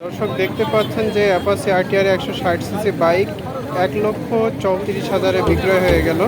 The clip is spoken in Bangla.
দর্শক দেখতে পাচ্ছেন যে অ্যাপাসি আরটিআর একশো ষাট সিসি বাইক এক লক্ষ চৌত্রিশ হাজারে বিক্রয় হয়ে গেল।